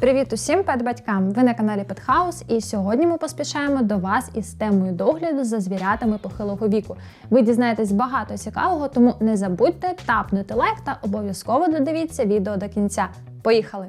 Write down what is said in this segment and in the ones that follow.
Привіт усім педбатькам! Ви на каналі Петхаус, і сьогодні ми поспішаємо до вас із темою догляду за звірятами похилого віку. Ви дізнаєтесь багато цікавого, тому не забудьте тапнути лайк та обов'язково додивіться відео до кінця. Поїхали!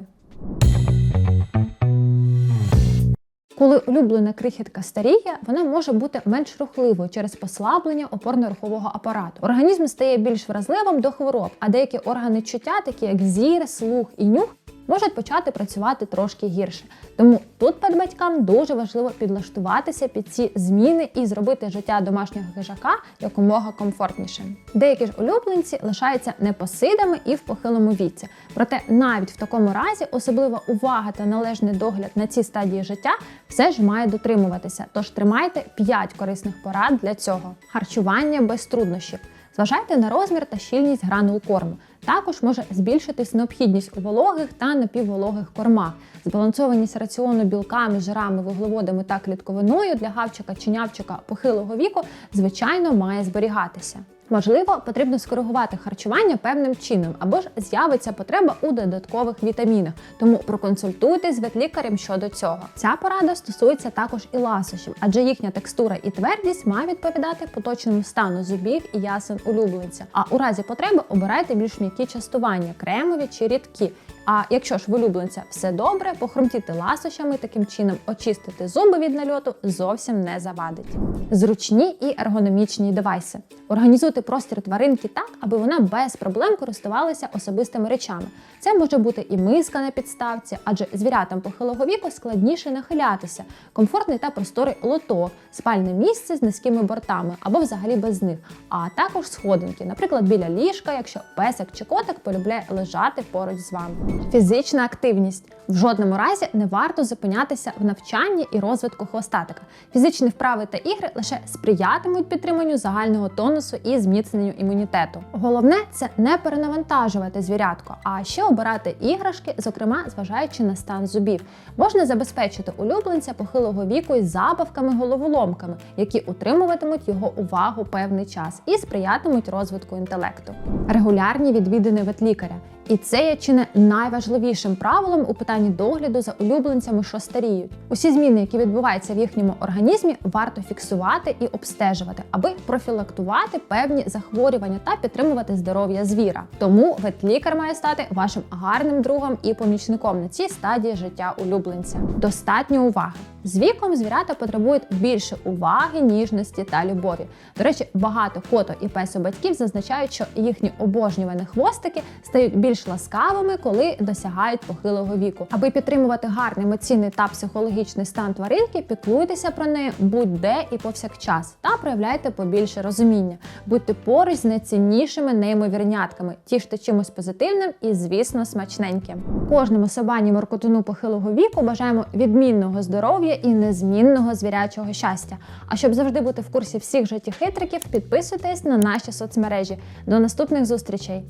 Коли улюблена крихітка старіє, вона може бути менш рухливою через послаблення опорно-рухового апарату. Організм стає більш вразливим до хвороб, а деякі органи чуття, такі як зір, слух і нюх, можуть почати працювати трошки гірше. Тому тут перед батькам дуже важливо підлаштуватися під ці зміни і зробити життя домашнього хижака якомога комфортнішим. Деякі ж улюбленці лишаються непосидами і в похилому віці. Проте навіть в такому разі особлива увага та належний догляд на ці стадії життя все ж має дотримуватися. Тож тримайте 5 корисних порад для цього. Харчування без труднощів. Зважайте на розмір та щільність гранул корму. Також може збільшитись необхідність у вологих та напіввологих кормах. Збалансованість раціону білками, жирами, вуглеводами та клітковиною для гавчика чи нявчика похилого віку, звичайно, має зберігатися. Можливо, потрібно скоригувати харчування певним чином, або ж з'явиться потреба у додаткових вітамінах. Тому проконсультуйтесь з ветлікарем щодо цього. Ця порада стосується також і ласощів, адже їхня текстура і твердість має відповідати поточному стану зубів і ясен улюбленця. А у разі потреби обирайте більш м'які частування, кремові чи рідкі. А якщо ж в улюбленця все добре, похрумтіти ласощами таким чином очистити зуби від нальоту зовсім не завадить. Зручні і ергономічні девайси. Організуйте простір тваринки так, аби вона без проблем користувалася особистими речами. Це може бути і миска на підставці, адже звірятам похилого віку складніше нахилятися, комфортний та просторий лоток, спальне місце з низькими бортами або взагалі без них, а також сходинки, наприклад, біля ліжка, якщо песик чи котик полюбляє лежати поруч з вами. Фізична активність. В жодному разі не варто зупинятися в навчанні і розвитку хвостатика. Фізичні вправи та ігри лише сприятимуть підтриманню загального тонусу і зміцненню імунітету. Головне це не перенавантажувати звірятко, а ще обирати іграшки, зокрема зважаючи на стан зубів. Можна забезпечити улюбленця похилого віку із забавками-головоломками, які утримуватимуть його увагу певний час і сприятимуть розвитку інтелекту. Регулярні відвідини ветлікаря. І це є чи не найважливішим правилом у питанні догляду за улюбленцями, що старіють. Усі зміни, які відбуваються в їхньому організмі, варто фіксувати і обстежувати, аби профілактувати певні захворювання та підтримувати здоров'я звіра. Тому ветлікар має стати вашим гарним другом і помічником на цій стадії життя улюбленця. Достатньо уваги. З віком звірята потребують більше уваги, ніжності та любові. До речі, багато фото і песо-батьків зазначають, що їхні обожнювані хвостики стають більш ласкавими, коли досягають похилого віку. Аби підтримувати гарний емоційний та психологічний стан тваринки, піклуйтеся про неї будь-де і повсякчас та проявляйте побільше розуміння. Будьте поруч з найціннішими неймовірнятками, тіште чимось позитивним і, звісно, смачненьким. Кожному собані моркотуну похилого віку бажаємо відмінного здоров'я і незмінного звірячого щастя. А щоб завжди бути в курсі всіх життєхитриків, підписуйтесь на наші соцмережі. До наступних зустрічей.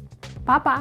Па-па!